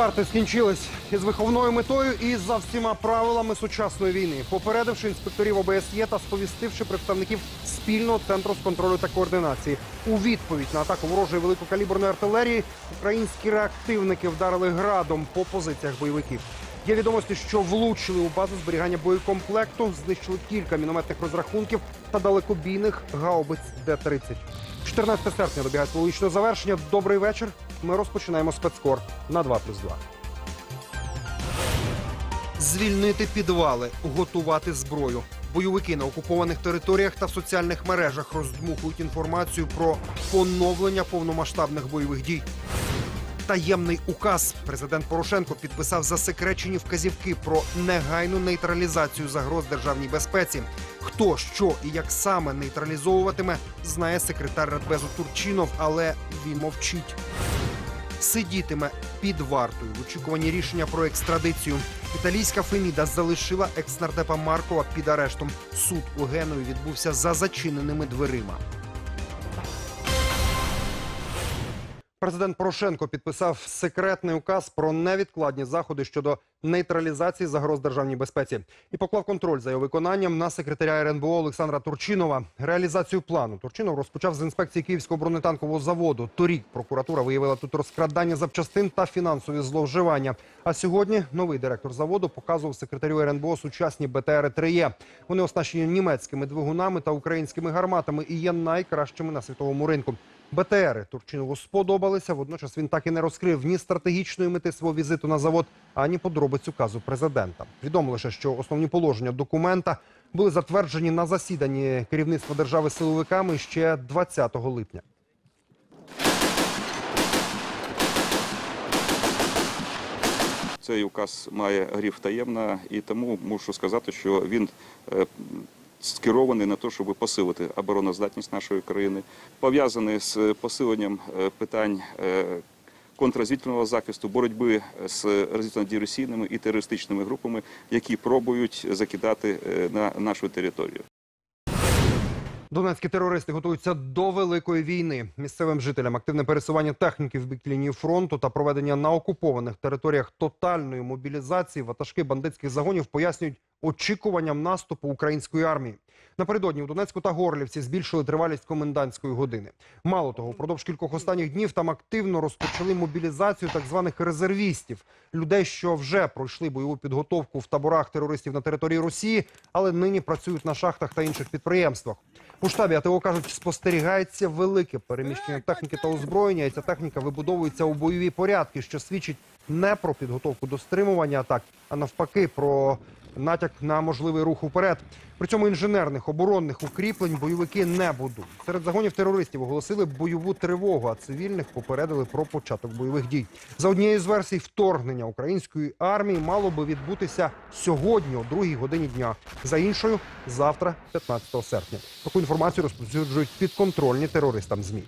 Жарти скінчились із виховною метою і за всіма правилами сучасної війни, попередивши інспекторів ОБСЄ та сповістивши представників спільного центру з контролю та координації. У відповідь на атаку ворожої великокаліберної артилерії українські реактивники вдарили градом по позиціях бойовиків. Є відомості, що влучили у базу зберігання боєкомплекту, знищили кілька мінометних розрахунків та далекобійних гаубиць Д-30. 14 серпня добігає логічного завершення. Добрий вечір. Ми розпочинаємо спецкор на 2 плюс 2. Звільнити підвали, готувати зброю. Бойовики на окупованих територіях та в соціальних мережах роздмухують інформацію про поновлення повномасштабних бойових дій. Таємний указ президент Порошенко підписав засекречені вказівки про негайну нейтралізацію загроз державній безпеці. Хто що і як саме нейтралізовуватиме, знає секретар Радбезу Турчинов, але він мовчить. Сидітиме під вартою в очікуванні рішення про екстрадицію. Італійська Феміда залишила екснардепа Маркова під арештом. Суд у Геною відбувся за зачиненими дверима. Президент Порошенко підписав секретний указ про невідкладні заходи щодо нейтралізації загроз державній безпеці і поклав контроль за його виконанням на секретаря РНБО Олександра Турчинова. Реалізацію плану Турчинов розпочав з інспекції Київського бронетанкового заводу. Торік прокуратура виявила тут розкрадання запчастин та фінансові зловживання. А сьогодні новий директор заводу показував секретарю РНБО сучасні БТР 3 е Вони оснащені німецькими двигунами та українськими гарматами і є найкращими на світовому ринку. БТРи Турчинову сподобалися. Водночас він так і не розкрив ні стратегічної мети свого візиту на завод, ані подробиць указу президента. Відомо лише, що основні положення документа були затверджені на засіданні керівництва держави силовиками ще 20 липня. Цей указ має гриф таємна, і тому мушу сказати, що він е, скерований на те, щоб посилити обороноздатність нашої країни, пов'язаний з посиленням е, питань е, контррозвідувального захисту, боротьби з розвідувально-диверсійними і терористичними групами, які пробують закидати е, на нашу територію. Донецькі терористи готуються до великої війни. Місцевим жителям активне пересування техніки в бік лінії фронту та проведення на окупованих територіях тотальної мобілізації ватажки бандитських загонів пояснюють очікуванням наступу української армії. Напередодні у Донецьку та Горлівці збільшили тривалість комендантської години. Мало того, впродовж кількох останніх днів там активно розпочали мобілізацію так званих резервістів, людей, що вже пройшли бойову підготовку в таборах терористів на території Росії, але нині працюють на шахтах та інших підприємствах. У штабі АТО кажуть, спостерігається велике переміщення техніки та озброєння, і ця техніка вибудовується у бойові порядки, що свідчить не про підготовку до стримування атак, а навпаки, про натяк на можливий рух уперед. При цьому інженерних оборонних укріплень бойовики не будуть. Серед загонів терористів оголосили бойову тривогу, а цивільних попередили про початок бойових дій. За однією з версій, вторгнення української армії мало би відбутися сьогодні, о другій годині дня. За іншою завтра, 15 серпня. Таку інформацію розповсюджують підконтрольні терористам змі.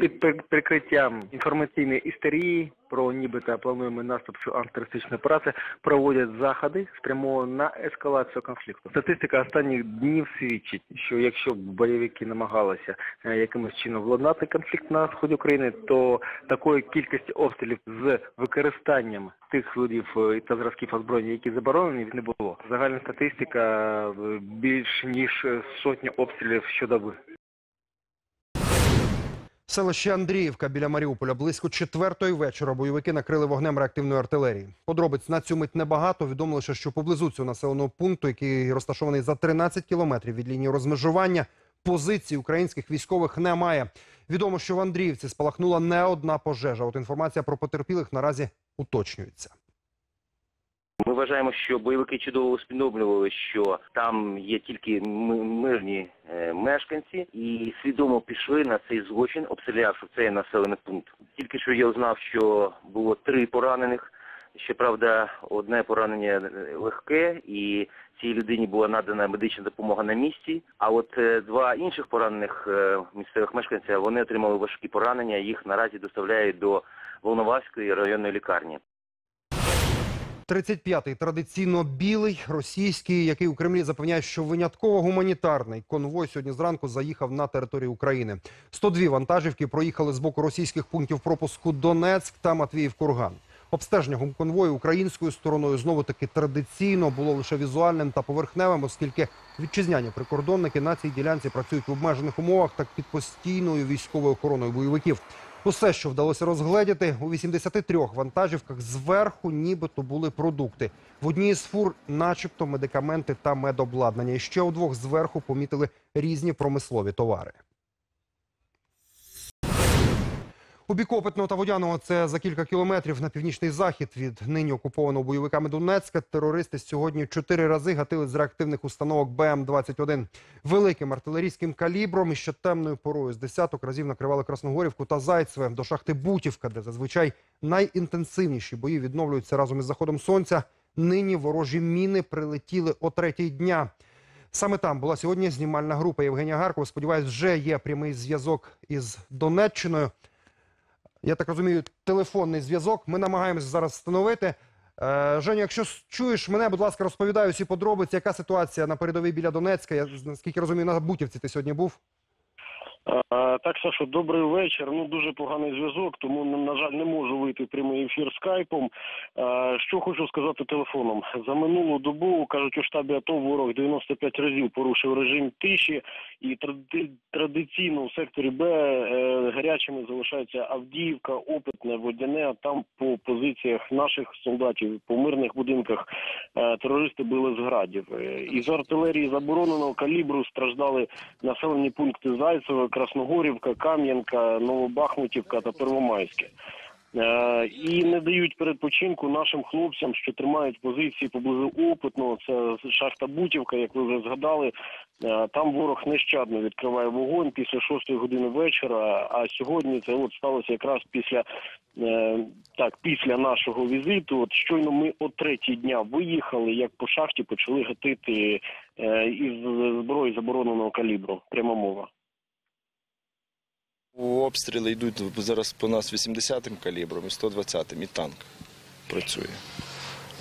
Під прикриттям інформаційної істерії про нібито плануємо наступ з антитерористичної операції проводять заходи спрямовані на ескалацію конфлікту. Статистика останніх днів свідчить, що якщо бойовики намагалися е, якимось чином владнати конфлікт на сході України, то такої кількості обстрілів з використанням тих видів е, та зразків озброєння, які заборонені, не було. Загальна статистика е, більш ніж сотня обстрілів щодоби. Селище Андріївка біля Маріуполя близько четвертої вечора бойовики накрили вогнем реактивної артилерії. Подробиць на цю мить небагато. Відомо лише, що поблизу цього населеного пункту, який розташований за 13 кілометрів від лінії розмежування, позицій українських військових немає. Відомо, що в Андріївці спалахнула не одна пожежа. От інформація про потерпілих наразі уточнюється. Ми вважаємо, що бойовики чудово усвідомлювали, що там є тільки мирні е, мешканці, і свідомо пішли на цей злочин, обстрілявши цей населений пункт. Тільки що я узнав, що було три поранених. Щоправда, одне поранення е, легке, і цій людині була надана медична допомога на місці. А от е, два інших поранених місцевих мешканця вони отримали важкі поранення. Їх наразі доставляють до Волноваської районної лікарні. Т-35 традиційно білий, російський, який у Кремлі запевняє, що винятково гуманітарний конвой сьогодні зранку заїхав на територію України. 102 вантажівки проїхали з боку російських пунктів пропуску Донецьк та Матвіїв-Курган. Обстеження гумконвою українською стороною знову таки традиційно було лише візуальним та поверхневим, оскільки вітчизняні прикордонники на цій ділянці працюють в обмежених умовах та під постійною військовою охороною бойовиків. Усе, що вдалося розгледіти, у 83 вантажівках зверху нібито були продукти. В одній з фур начебто медикаменти та медобладнання. І ще у двох зверху помітили різні промислові товари. У бік Опитного та Водяного, це за кілька кілометрів на північний захід від нині окупованого бойовиками Донецька, терористи сьогодні чотири рази гатили з реактивних установок БМ-21. Великим артилерійським калібром і ще темною порою з десяток разів накривали Красногорівку та Зайцеве до шахти Бутівка, де зазвичай найінтенсивніші бої відновлюються разом із заходом сонця. Нині ворожі міни прилетіли о третій дня. Саме там була сьогодні знімальна група Євгенія Гаркова. Сподіваюсь, вже є прямий зв'язок із Донеччиною. Я так розумію, телефонний зв'язок. Ми намагаємося зараз встановити. Е, Женя, якщо чуєш мене, будь ласка, розповідаю всі подробиці. Яка ситуація на передовій біля Донецька? Я наскільки розумію, на Бутівці ти сьогодні був. Так, Сашо, добрий вечір. Ну дуже поганий зв'язок, тому на жаль не можу вийти в прямий ефір скайпом. Що хочу сказати телефоном за минулу добу кажуть у штабі АТО ворог 95 разів порушив режим тиші, і традиційно в секторі Б е, гарячими залишаються Авдіївка, Опитне, Водяне. А там по позиціях наших солдатів по мирних будинках е, терористи били з градів. Е, Із артилерії забороненого калібру страждали населені пункти Зайцеве, Красногорівка, Кам'янка, Новобахмутівка та Первомайське. Е, І не дають передпочинку нашим хлопцям, що тримають позиції поблизу опитного. Це шахта Бутівка, як ви вже згадали. Е, Там ворог нещадно відкриває вогонь після шостої години вечора. А сьогодні це от сталося якраз після е, так, після нашого візиту. От щойно ми о третій дня виїхали, як по шахті почали гатити із зброї забороненого калібру. Пряма мова. Обстріли йдуть зараз по нас 80-м калібром і 120-м, і танк працює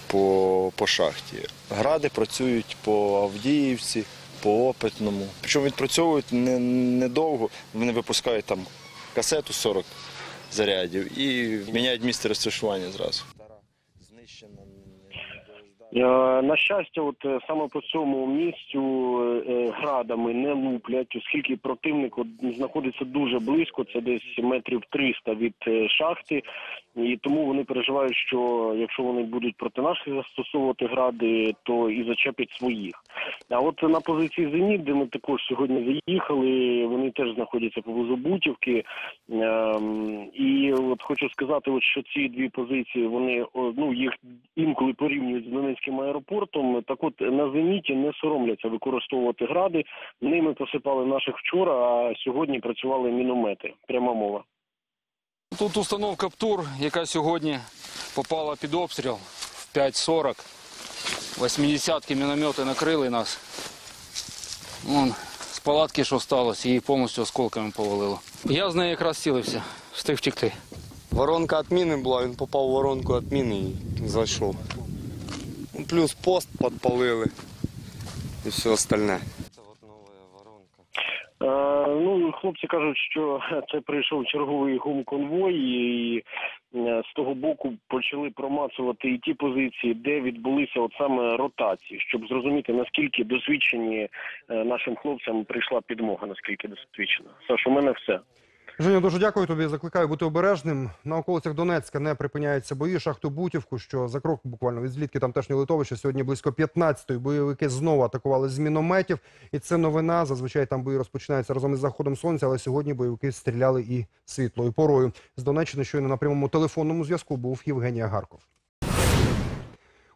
по, по шахті. Гради працюють по Авдіївці, по Опитному. Причому відпрацьовують не- недовго. Вони випускають там касету 40 зарядів і міняють місце розташування зразу. Е, На щастя, от е, саме по цьому місцю е, градами не луплять, оскільки противник от знаходиться дуже близько, це десь метрів 300 від шахти, і тому вони переживають, що якщо вони будуть проти наших застосовувати гради, то і зачепять своїх. А от на позиції Зеніт, де ми також сьогодні заїхали, вони теж знаходяться поблизу Бутівки. Ем, і от хочу сказати, от що ці дві позиції вони ну їх інколи порівнюють з Донецьким аеропортом. Так от на зеніті не соромляться використовувати гради. Ними посипали наших вчора, а сьогодні працювали міномети. Пряма мова. Тут установка ПТУР, яка сьогодні попала під обстріл в 5.40. 80-ки міномети накрили нас. Вон, з палатки, що сталося, її повністю осколками повалило. Я з неї якраз цілився, встиг втекти. Воронка от міни була, він попав в воронку від міни і зайшов. Ну, Плюс пост підпалили і все остальне. Це от нова воронка. Е, ну, хлопці кажуть, що це прийшов черговий гумконвой, і е, з того боку почали промацувати і ті позиції, де відбулися от саме ротації, щоб зрозуміти наскільки досвідчені е, нашим хлопцям прийшла підмога, наскільки досвідчена. Саш, у мене все. Женя, дуже дякую тобі. Закликаю бути обережним. На околицях Донецька не припиняються бої. Шахту Бутівку, що за крок буквально від злітки тамтешнього литовища. Сьогодні близько 15-ї бойовики знову атакували з мінометів. І це новина. Зазвичай там бої розпочинаються разом із заходом сонця, але сьогодні бойовики стріляли і світлою порою. З Донеччини щойно на прямому телефонному зв'язку був Євгенія Гарков.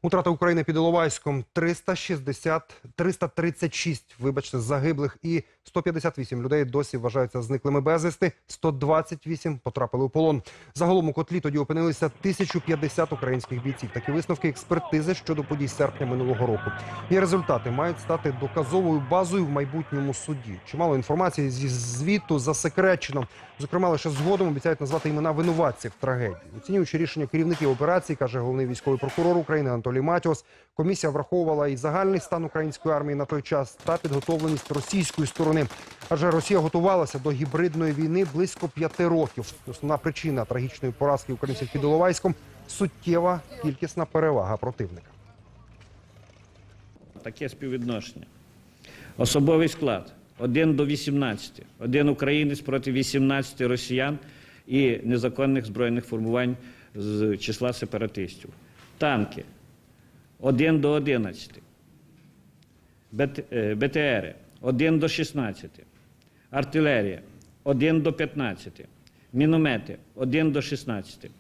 Утрата України під Іловайськом 360, 336, вибачте, загиблих і 158 людей досі вважаються зниклими безвісти, 128 потрапили у полон. Загалом у котлі тоді опинилися 1050 українських бійців. Такі висновки експертизи щодо подій серпня минулого року. І результати мають стати доказовою базою в майбутньому суді. Чимало інформації зі звіту засекречено. Зокрема, лише згодом обіцяють назвати імена винуватців трагедії. Оцінюючи рішення керівників операції, каже головний військовий прокурор України Анатолій Матіос. Комісія враховувала і загальний стан української армії на той час та підготовленість російської сторони. Адже Росія готувалася до гібридної війни близько п'яти років. Основна причина трагічної поразки українців під Іловайськом – суттєва кількісна перевага противника. таке співвідношення. Особовий склад 1 до 18. Один українець проти 18 росіян і незаконних збройних формувань з числа сепаратистів. Танки 1 до 11. БТ, е, 1 до 16. Артилерія 1 до 15. Міномети 1 до 16.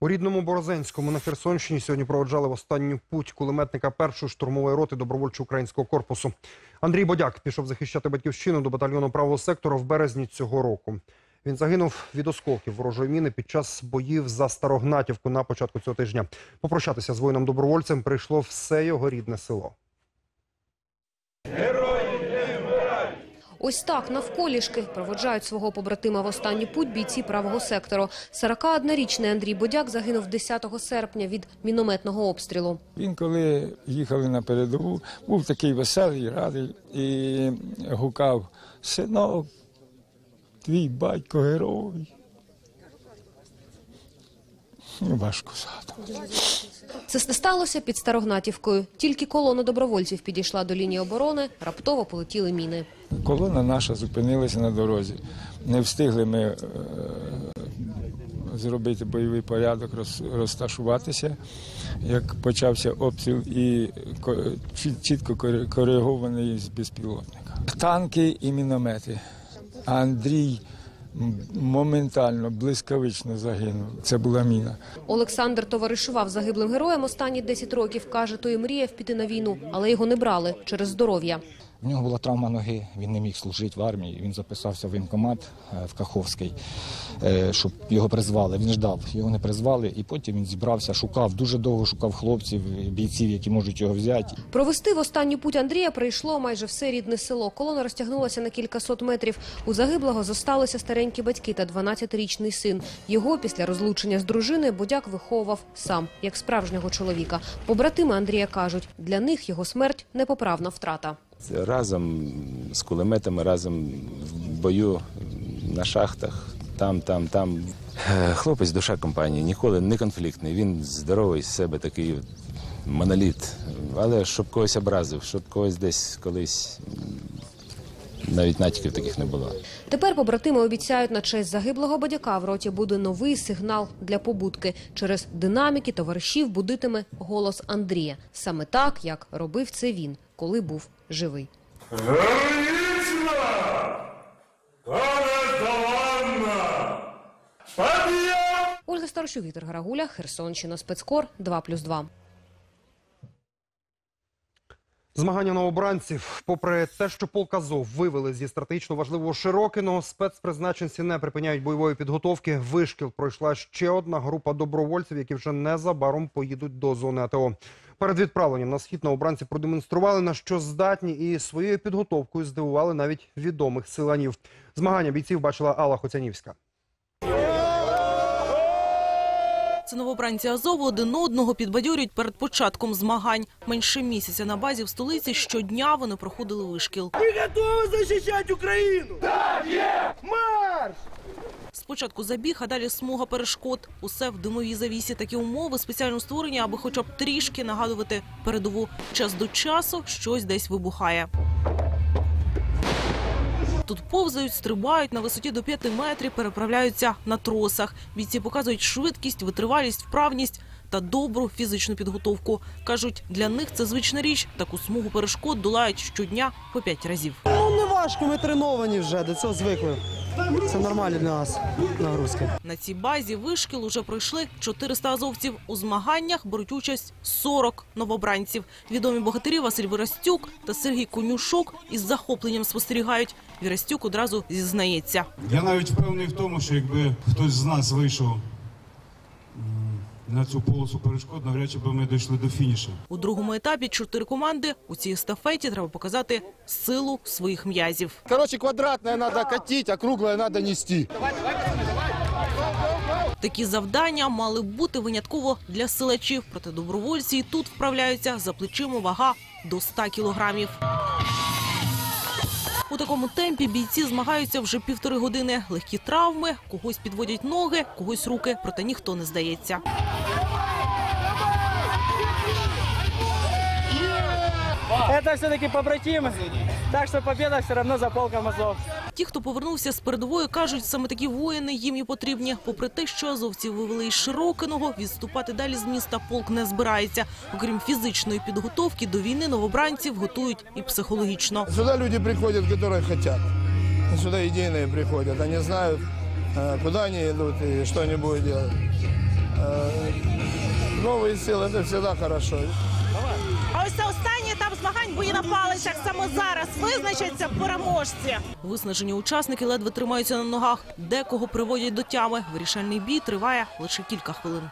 У рідному Борозенському на Херсонщині сьогодні проводжали в останню путь кулеметника першої штурмової роти добровольчо-українського корпусу. Андрій Бодяк пішов захищати батьківщину до батальйону правого сектору в березні цього року. Він загинув від осколків ворожої міни під час боїв за Старогнатівку на початку цього тижня. Попрощатися з воїном-добровольцем прийшло все його рідне село. Ось так навколішки проводжають свого побратима в останню путь бійці правого сектору. 41-річний Андрій Бодяк загинув 10 серпня від мінометного обстрілу. Він, коли їхали на передову, був такий веселий, радий і гукав синок, твій батько герой. Ну, Важко згадувати. Це сталося під Старогнатівкою. Тільки колона добровольців підійшла до лінії оборони, раптово полетіли міни. Колона наша зупинилася на дорозі. Не встигли ми е, зробити бойовий порядок, роз- розташуватися, як почався обстріл і чітко коригований з безпілотника. Танки і міномети. Андрій моментально, блискавично загинув. Це була міна. Олександр товаришував загиблим героям останні 10 років. Каже, той мріяв піти на війну, але його не брали через здоров'я. В нього була травма ноги, він не міг служити в армії. Він записався в воєнкомат е, в Каховський, е, щоб його призвали. Він ждав, його не призвали, і потім він зібрався, шукав, дуже довго шукав хлопців, бійців, які можуть його взяти. Провести в останню путь Андрія прийшло майже все рідне село. Колона розтягнулася на кількасот метрів. У загиблого зосталися старенькі батьки та 12-річний син. Його після розлучення з дружиною Будяк виховував сам, як справжнього чоловіка. Побратими Андрія кажуть, для них його смерть непоправна втрата. Разом з кулеметами, разом в бою на шахтах. Там, там, там. Е, Хлопець душа компанії, ніколи не конфліктний. Він здоровий з себе такий моноліт. Але щоб когось образив, щоб когось десь колись навіть натяків таких не було. Тепер побратими обіцяють на честь загиблого бодяка в роті буде новий сигнал для побудки. Через динаміки товаришів будитиме голос Андрія. Саме так, як робив це він, коли був живий. Ольга Старощук, Віктор Гарагуля, Херсонщина, спецкор 2+,2. Змагання новобранців, попри те, що полк Азов вивели зі стратегічно важливого Широкиного, спецпризначенці не припиняють бойової підготовки. Вишкіл пройшла ще одна група добровольців, які вже незабаром поїдуть до зони АТО. Перед відправленням на схід новобранці продемонстрували на що здатні і своєю підготовкою здивували навіть відомих силанів. Змагання бійців бачила Алла Хоцянівська. Це новобранці Азову один одного підбадьорюють перед початком змагань. Менше місяця на базі в столиці щодня вони проходили вишкіл. Ви готові захищати Україну? Так, є! Марш! Спочатку забіг, а далі смуга перешкод. Усе в димовій завісі. Такі умови спеціально створені, аби хоча б трішки нагадувати передову. Час до часу щось десь вибухає. Тут повзають, стрибають на висоті до 5 метрів, переправляються на тросах. Бійці показують швидкість, витривалість, вправність та добру фізичну підготовку. Кажуть, для них це звична річ. Таку смугу перешкод долають щодня по 5 разів. Ну не важко, ми треновані вже, до цього звикли. Це нормально для нас нагрузка. На цій базі вишкіл уже пройшли 400 азовців. У змаганнях беруть участь 40 новобранців. Відомі богатирі Василь Вирастюк та Сергій Конюшок із захопленням спостерігають. Вірастюк одразу зізнається. Я навіть впевнений в тому, що якби хтось з нас вийшов на цю полосу перешкод, навряд чи би ми дійшли до фінішу. У другому етапі чотири команди. У цій естафеті треба показати силу своїх м'язів. Короче, квадратное надо катить, а круглое надо нести. Такі завдання мали б бути винятково для силачів. Проте добровольці і тут вправляються за плечима вага до 100 кілограмів. У такому темпі бійці змагаються вже півтори години. Легкі травми, когось підводять ноги, когось руки, проте ніхто не здається. Это все-таки побратимы, так что победа все равно за полком Азов. Ті, хто повернувся з передової, кажуть, саме такі воїни їм і потрібні. Попри те, що азовці вивели із Широкиного, відступати далі з міста полк не збирається. Окрім фізичної підготовки, до війни новобранців готують і психологічно. Сюда люди приходят, которые хотят. Сюда идейные приходят. Они знают, э, куда они идут и что они будут делать. Э, Новые силы – это всегда хорошо. А ось це останній етап змагань бої на палицях. Саме зараз визначаться переможці. Виснажені учасники ледве тримаються на ногах. Декого приводять до тями. Вирішальний бій триває лише кілька хвилин.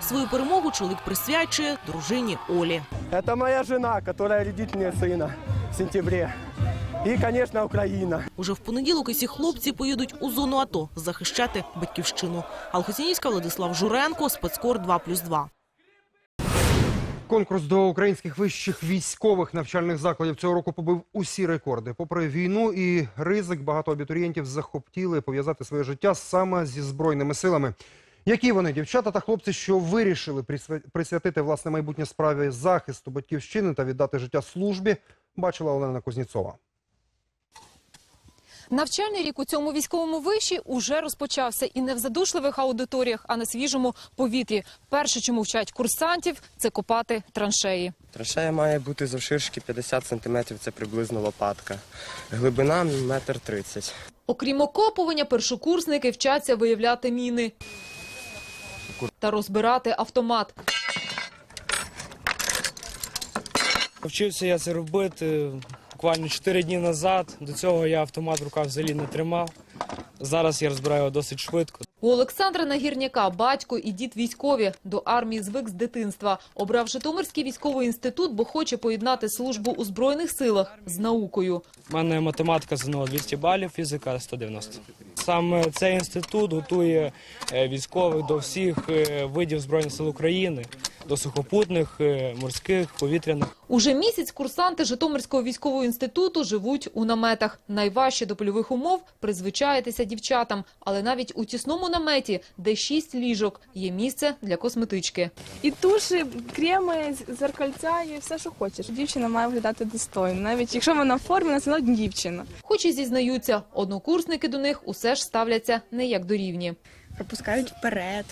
Свою перемогу чоловік присвячує дружині Олі. Это моя жена, родит мне сына в сентябре. И, конечно, Украина. Уже в понеділок усі хлопці поїдуть у зону АТО захищати батьківщину. Алхоцінівська Владислав Журенко, спецкор 2+,2. Конкурс до українських вищих військових навчальних закладів цього року побив усі рекорди. Попри війну і ризик, багато абітурієнтів захоптіли пов'язати своє життя саме зі збройними силами. Які вони, дівчата та хлопці, що вирішили присвя- присвятити власне майбутнє справі захисту батьківщини та віддати життя службі, бачила Олена Кузнєцова. Навчальний рік у цьому військовому виші уже розпочався і не в задушливих аудиторіях, а на свіжому повітрі. Перше, чому вчать курсантів, це копати траншеї. Траншея має бути завширшки 50 см, це приблизно лопатка. Глибина метр тридцять. Окрім окопування, першокурсники вчаться виявляти міни та розбирати автомат. Навчився я це робити буквально 4 дні назад. До цього я автомат в руках взагалі не тримав. Зараз я розбираю його досить швидко. У Олександра Нагірняка батько і дід військові. До армії звик з дитинства. Обрав Житомирський військовий інститут, бо хоче поєднати службу у Збройних силах з наукою. У мене математика ЗНО 200 балів, фізика 190. Саме цей інститут готує е, військових до всіх е, видів Збройних сил України, до сухопутних, е, морських, повітряних. Уже місяць курсанти Житомирського військового інституту живуть у наметах. Найважче до польових умов призвичаєтеся дівчатам. Але навіть у тісному наметі, де шість ліжок, є місце для косметички. І туші, креми, зеркальця і все, що хочеш. Дівчина має виглядати достойно. Навіть якщо вона в формі, вона одно дівчина. Хоч і зізнаються, однокурсники до них усе ж ставляться не як до рівні. Пропускають вперед.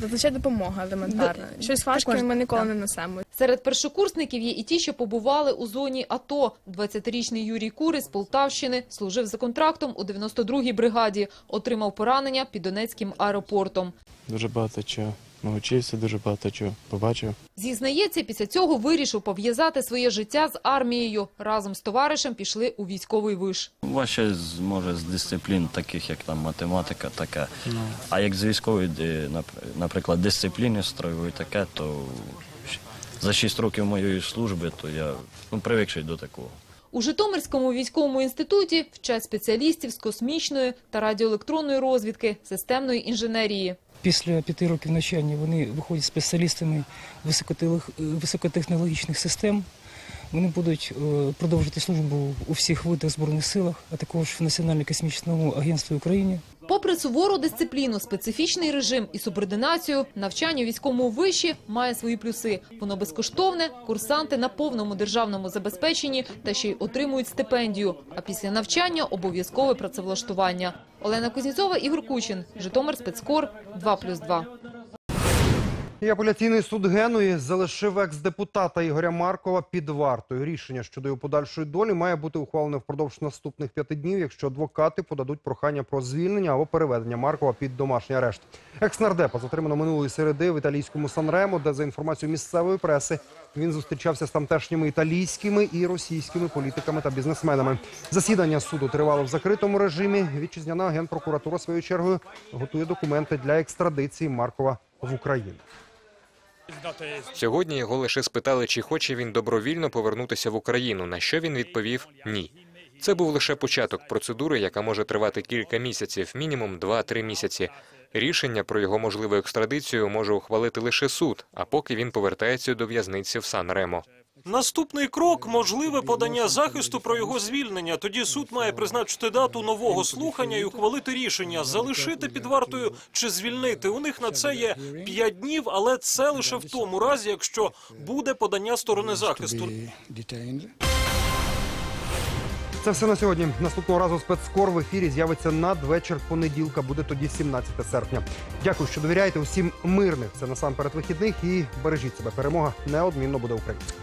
Зазвичай допомога елементарна. Щось важке ми ніколи не несемо. Серед першокурсників є і ті, що побували у зоні АТО. 20-річний Юрій Кури з Полтавщини служив за контрактом у 92-й бригаді. Отримав поранення під Донецьким аеропортом. Дуже багато чого навчився, дуже багато чого побачив. Зізнається, після цього вирішив пов'язати своє життя з армією. Разом з товаришем пішли у військовий виш. Важче з- може з дисциплін, таких як там математика, така. А як з військової, наприклад, дисципліни строєвої таке, то за 6 років моєї служби, то я ну, привикший до такого. У Житомирському військовому інституті вчать спеціалістів з космічної та радіоелектронної розвідки, системної інженерії. Після п'яти років навчання вони виходять спеціалістами високотехнологічних систем. Вони будуть е, продовжувати службу у всіх видах збройних силах, а також в Національному космічному агентстві України. Попри сувору дисципліну, специфічний режим і субординацію, навчання військовому виші має свої плюси. Воно безкоштовне, курсанти на повному державному забезпеченні та ще й отримують стипендію. А після навчання обов'язкове працевлаштування. Олена Кузнєцова, Ігор Кучин, Житомир спецкор 2+,2. І апеляційний суд Генуї залишив екс-депутата Ігоря Маркова під вартою. Рішення щодо його подальшої долі має бути ухвалене впродовж наступних п'яти днів, якщо адвокати подадуть прохання про звільнення або переведення Маркова під домашній арешт. Екс-нардепа затримано минулої середи в італійському Санремо, де за інформацією місцевої преси він зустрічався з тамтешніми італійськими і російськими політиками та бізнесменами. Засідання суду тривало в закритому режимі. Вітчизняна генпрокуратура своєю чергою готує документи для екстрадиції Маркова в Україну. Сьогодні його лише спитали, чи хоче він добровільно повернутися в Україну, на що він відповів «ні». Це був лише початок процедури, яка може тривати кілька місяців, мінімум 2-3 місяці. Рішення про його можливу екстрадицію може ухвалити лише суд, а поки він повертається до в'язниці в Сан-Ремо. Наступний крок можливе подання захисту про його звільнення. Тоді суд має призначити дату нового слухання і ухвалити рішення залишити під вартою чи звільнити. У них на це є п'ять днів, але це лише в тому разі, якщо буде подання сторони захисту. Це все на сьогодні. Наступного разу спецскор в ефірі з'явиться надвечір понеділка. Буде тоді 17 серпня. Дякую, що довіряєте усім мирних. Це насамперед вихідних і бережіть себе. Перемога неодмінно буде українською.